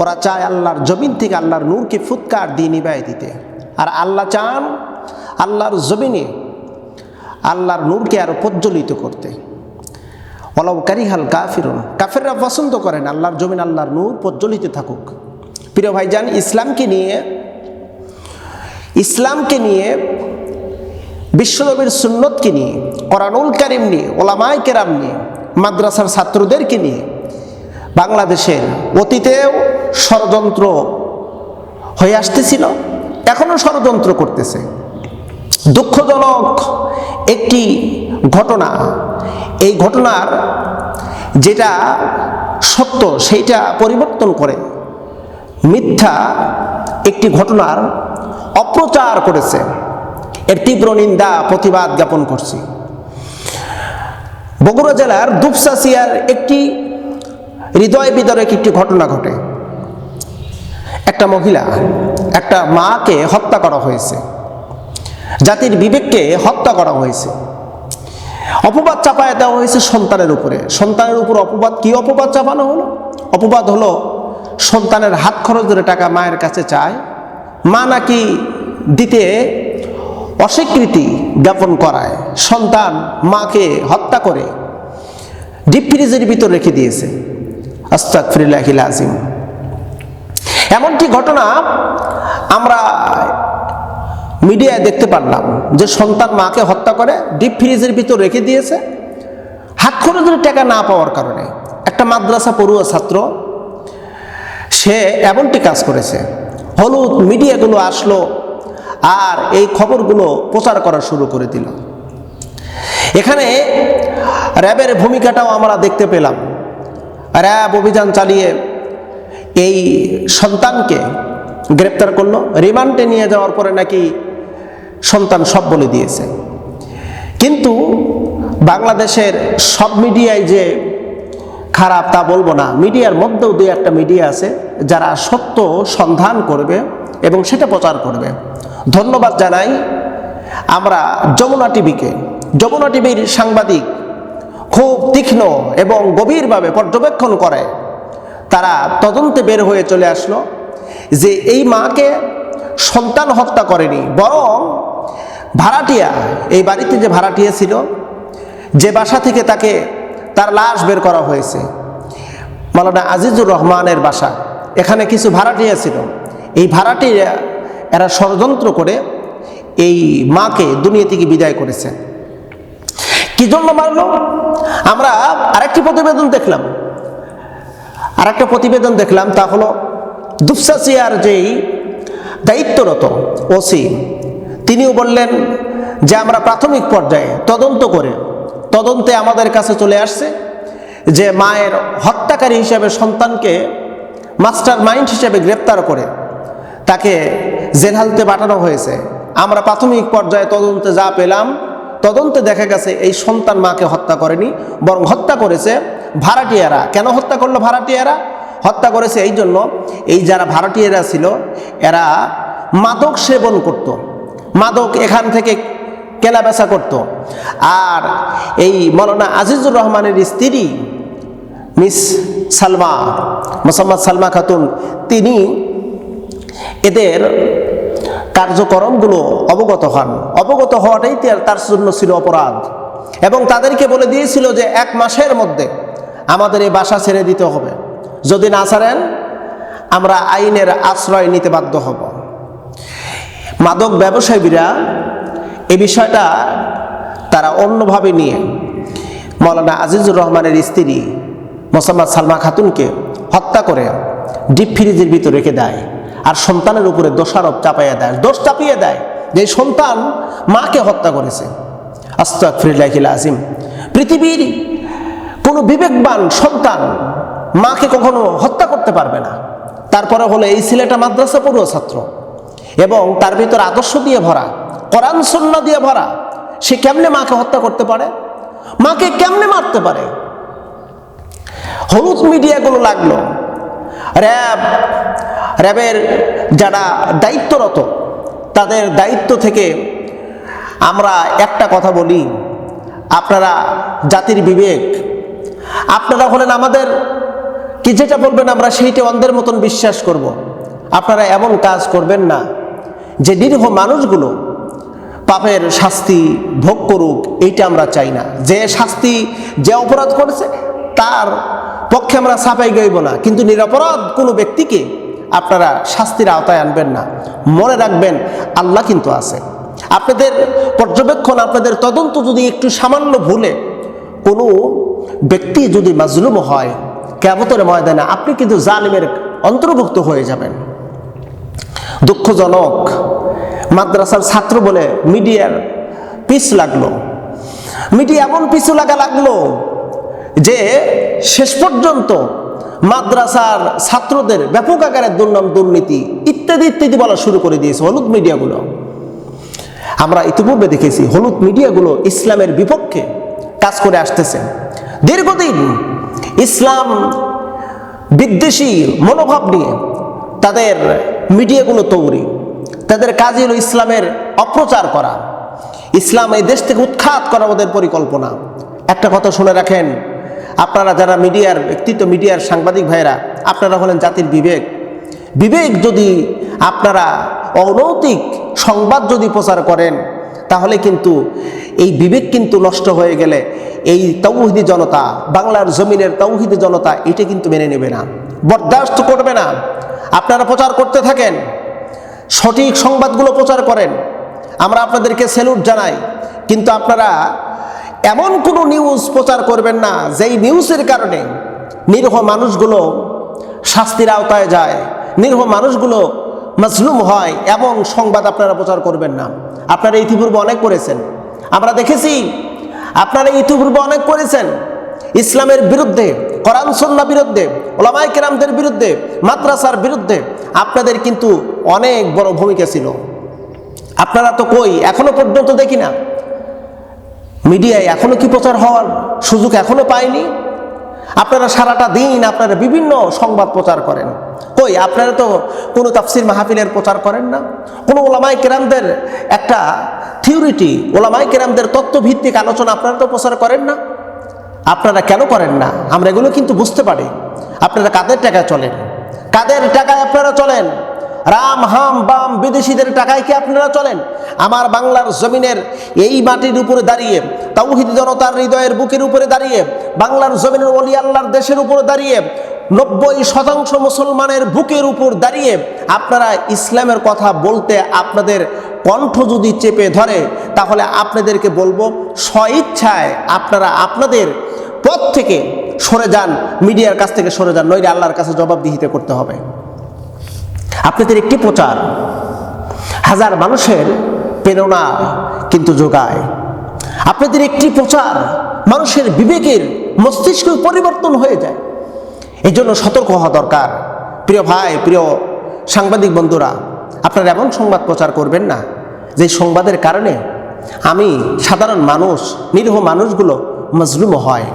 ওরা চায় আল্লাহর জমিন থেকে আল্লাহর নূরকে ফুৎকার দিয়ে নিবাই দিতে। আর আল্লাহ চান আল্লাহর জমিনে আল্লাহর নূরকে আরও প্রজ্বলিত করতে। ওলাউ কারিহাল কাফিরুন। কাফেররা পছন্দ করেন আল্লাহর জমিন, আল্লাহর নূর প্রজ্বলিত থাকুক। প্রিয় ভাইজান, ইসলামকে নিয়ে ইসলামকে নিয়ে, বিশ্বনবীর সুন্নতকে নিয়ে, কোরআনুল কারিম নিয়ে ওলামাই কেরাম নিয়ে, মাদ্রাসার ছাত্রদেরকে নিয়ে বাংলাদেশের অতীতেও ষড়যন্ত্র হয়ে আসতেছিল এখনও ষড়যন্ত্র করতেছে। দুঃখজনক একটি ঘটনা, এই ঘটনার যেটা সত্য সেইটা পরিবর্তন করে মিথ্যা একটি ঘটনার অপ্রচার করেছে। এর তীব্র নিন্দা, প্রতিবাদ জ্ঞাপন করছি। বগুড়া জেলার দুপসাসিয়ার একটি হৃদয় বিদারক একটি ঘটনা ঘটে। একটা মহিলা, একটা মাকে হত্যা করা হয়েছে। জাতির বিবেককে হত্যা করা হয়েছে। অপবাদ চাপায় দেওয়া হয়েছে সন্তানের উপরে। সন্তানের উপর অপবাদ, কি অপবাদ চাপানো হলো? অপবাদ হলো, সন্তানের হাত খরচ ধরে টাকা মায়ের কাছে চায়। মা নাকি দিতে অস্বীকৃতি জ্ঞাপন করায়। সন্তান মাকে হত্যা করে, ডিপ ফ্রিজের ভিতর রেখে দিয়েছে। আস্তাক ফিরিল্লাহিল আজিম এমনটি ঘটনা আমরা মিডিয়ায় দেখতে পারলাম যে সন্তান মাকে হত্যা করে, ডিপ ফ্রিজের ভিতর রেখে দিয়েছে হাত খরচের টাকা না পাওয়ার কারণে একটা মাদ্রাসা পড়ুয়া ছাত্র, সে এমনটি কাজ করেছে। হলুদ মিডিয়াগুলো আসলো আর এই খবরগুলো প্রচার করা শুরু করে দিল। এখানে র্যাবের ভূমিকাটাও আমরা দেখতে পেলাম। র্যাব অভিযান চালিয়ে এই সন্তানকে গ্রেপ্তার করল, রিমান্ডে নিয়ে যাওয়ার পরে নাকি সন্তান সব বলে দিয়েছে। কিন্তু বাংলাদেশের সব মিডিয়ায় যে খারাপ তা বলব না, মিডিয়ার মধ্যেও দুই একটা মিডিয়া আছে যারা সত্য সন্ধান করবে এবং সেটা প্রচার করবে। ধন্যবাদ জানাই আমরা যমুনা টিভিকে। যমুনা টিভির সাংবাদিক খুব তীক্ষ্ণ এবং গভীরভাবে পর্যবেক্ষণ করে। তারা তদন্তে বের হয়ে চলে আসলো যে এই মাকে সন্তান হত্যা করেনি, বরং ভাড়াটিয়া, এই বাড়িতে যে ভাড়াটিয়া ছিল, যে বাসা থেকে তাকে তার লাশ বের করা হয়েছে। মালানা আজিজুর রহমানের বাসা। এখানে কিছু ভাড়াটিয়া ছিল। এই ভাড়াটিয়া, এরা ষড়যন্ত্র করে এই মাকে দুনিয়া থেকে বিদায় করেছে। কি জন্য মারল? আমরা আরেকটি প্রতিবেদন দেখলাম। আরেকটা প্রতিবেদন দেখলাম, তা হলো দুপসাসিয়ার যেই দায়িত্বরত ওসি, তিনিও বললেন যে আমরা প্রাথমিক পর্যায়ে তদন্ত করে, তদন্তে আমাদের কাছে চলে আসছে যে মায়ের হত্যাকারী হিসেবে সন্তানকে মাস্টার মাইন্ড হিসেবে গ্রেপ্তার করে তাকে জেলহালতে পাঠানো হয়েছে। আমরা প্রাথমিক পর্যায়ে তদন্তে যা পেলাম তদন্তে দেখা গেছে এই সন্তান মাকে হত্যা করেনি, বরং হত্যা করেছে ভাড়াটিয়ারা কেন হত্যা করল ভাড়াটিয়ারা হত্যা করেছে এই জন্য এই যারা ভাড়াটিয়ারা ছিল, এরা মাদক সেবন করত। মাদক এখান থেকে কেনা বেচা করত আর এই মৌলানা আজিজুর রহমানের স্ত্রী মিস সালমা, মোসাম্মদ সালমা খাতুন, তিনি এদের কার্যক্রমগুলো অবগত হন। অবগত হওয়াটাই তার- জন্য ছিল অপরাধ। এবং তাদেরকে বলে দিয়েছিল যে এক মাসের মধ্যে আমাদের এই বাসা ছেড়ে দিতে হবে। যদি না ছাড়েন, আমরা আইনের আশ্রয় নিতে বাধ্য হব। মাদক ব্যবসায়ীরা এ বিষয়টা তারা অন্যভাবে নিয়ে মৌলানা আজিজুর রহমানের স্ত্রী মোসাম্মদ সালমা খাতুনকে হত্যা করে ডিপ ফ্রিজের ভিতরে রেখে দেয়। আর সন্তানের উপরে দোষারোপ চাপাইয়া দেয়। দোষ চাপিয়ে দেয় যে সন্তান মাকে হত্যা করেছে। আস্তাক ফিরিল্লাহিল আজিম পৃথিবীর কোনো বিবেকবান সন্তান মাকে কখনো হত্যা করতে পারবে না। তারপরে হলো এই ছেলেটা মাদ্রাসা পড়ুয়া ছাত্র এবং তার ভিতর আদর্শ দিয়ে ভরা, কোরআন সন্না দিয়ে ভরা, সে কেমনে মাকে হত্যা করতে পারে? মাকে কেমনে মারতে পারে? হলুদ মিডিয়াগুলো লাগল। র্যাব র্যাবের যারা দায়িত্বরত, তাদের দায়িত্ব থেকে আমরা একটা কথা বলি। আপনারা জাতির বিবেক, আপনারা হলেন আমাদের, কি যেটা বলবেন আমরা সেইটা অন্ধের মতন বিশ্বাস করব। আপনারা এমন কাজ করবেন না। যে নিরীহ মানুষগুলো পাপের শাস্তি ভোগ করুক, এইটা আমরা চাই না। যে শাস্তি, যে অপরাধ করেছে, তার পক্ষে আমরা সাফাই গাইব না। কিন্তু নিরপরাধ কোনো ব্যক্তিকে আপনারা শাস্তির আওতায় আনবেন না। মনে রাখবেন, আল্লাহ কিন্তু আছে। আপনাদের পর্যবেক্ষণ, আপনাদের তদন্ত যদি একটু সামান্য ভুলে, কোনো ব্যক্তি যদি মাজলুম হয় কেবতরে ময়দানে আপনি কিন্তু জালিমের অন্তর্ভুক্ত হয়ে যাবেন। দুঃখজনক, মাদ্রাসার ছাত্র বলে মিডিয়ার পিছ লাগল। মিডিয়া এমন পিছু লাগা লাগল যে শেষ পর্যন্ত মাদ্রাসার ছাত্রদের ব্যাপক আকারের দুর্নাম, দুর্নীতি ইত্যাদি ইত্যাদি বলা শুরু করে দিয়েছে হলুদ মিডিয়াগুলো। আমরা ইতিপূর্বে দেখেছি হলুদ মিডিয়াগুলো ইসলামের বিপক্ষে কাজ করে আসতেছে। দীর্ঘদিন ইসলাম বিদ্বেষী মনোভাব নিয়ে তাদের মিডিয়াগুলো তৈরি, তাদের কাজ হলো ইসলামের অপ্রচার করা। ইসলাম এই দেশ থেকে উৎখাত করা ওদের পরিকল্পনা। একটা কথা শুনে রাখেন আপনারা যারা মিডিয়ার, ব্যক্তিত্ব মিডিয়ার সাংবাদিক ভাইরা আপনারা হলেন জাতির বিবেক। বিবেক যদি আপনারা অনৈতিক সংবাদ যদি প্রচার করেন, তাহলে কিন্তু এই বিবেক কিন্তু নষ্ট হয়ে গেলে এই তৌহিদি জনতা, বাংলার জমিনের তৌহিদি জনতা, এটা কিন্তু মেনে নেবে না, বরদাস্ত করবে না। আপনারা প্রচার করতে থাকেন, সঠিক সংবাদগুলো প্রচার করেন। আমরা আপনাদেরকে স্যালুট জানাই, কিন্তু আপনারা এমন কোনো নিউজ প্রচার করবেন না, যেই নিউজের কারণে নিরীহ মানুষগুলো শাস্তির আওতায় যায়, নিরীহ মানুষগুলো মাজলুম হয়, এমন সংবাদ আপনারা প্রচার করবেন না। আপনারা ইতিপূর্বে অনেক করেছেন আমরা দেখেছি, আপনারা ইতিপূর্বে অনেক করেছেন ইসলামের বিরুদ্ধে, কোরআন সন্না বিরুদ্ধে ওলামাই কেরামদের বিরুদ্ধে, মাদ্রাসার বিরুদ্ধে আপনাদের কিন্তু অনেক বড় ভূমিকা ছিল। আপনারা তো কই, এখনও পর্যন্ত দেখি না। মিডিয়ায় এখনও কি প্রচার হওয়ার সুযোগ এখনও পায়নি আপনারা সারাটা দিন আপনারা বিভিন্ন সংবাদ প্রচার করেন। কই, আপনারা তো কোনো তাফসির মাহফিলের প্রচার করেন না। কোনো ওলামাই কেরামদের একটা থিওরিটি ওলামাই কেরামদের তত্ত্বভিত্তিক আলোচনা আপনারা তো প্রচার করেন না। আপনারা কেন করেন না? আমরা এগুলো কিন্তু বুঝতে পারি। আপনারা কাদের টাকায় চলেন? কাদের টাকায় আপনারা চলেন? রাম, হাম, বাম বিদেশিদের টাকায় কি আপনারা চলেন? আমার বাংলার জমিনের এই মাটির উপরে দাঁড়িয়ে, তাওহিদ জনতার হৃদয়ের বুকের উপরে দাঁড়িয়ে, বাংলার জমিনের অলি আল্লাহর দেশের উপরে দাঁড়িয়ে, নব্বই শতাংশ মুসলমানের বুকের উপর দাঁড়িয়ে আপনারা ইসলামের কথা বলতে আপনাদের কণ্ঠ যদি চেপে ধরে, তাহলে আপনাদেরকে বলব, স্বইচ্ছায় আপনারা আপনাদের পথ থেকে সরে যান, মিডিয়ার কাছ থেকে সরে যান, নইলে আল্লাহর কাছে জবাবদিহিতে করতে হবে। আপনাদের একটি প্রচার। হাজার মানুষের প্রেরণা কিন্তু যোগায়। আপনাদের একটি প্রচার মানুষের বিবেকের মস্তিষ্ক পরিবর্তন হয়ে যায়। এই জন্য সতর্ক হওয়া দরকার। প্রিয় ভাই, প্রিয় সাংবাদিক বন্ধুরা, আপনারা এমন সংবাদ প্রচার করবেন না, যে সংবাদের কারণে আমি সাধারণ মানুষ, নিরীহ মানুষগুলো মজলুম হয়।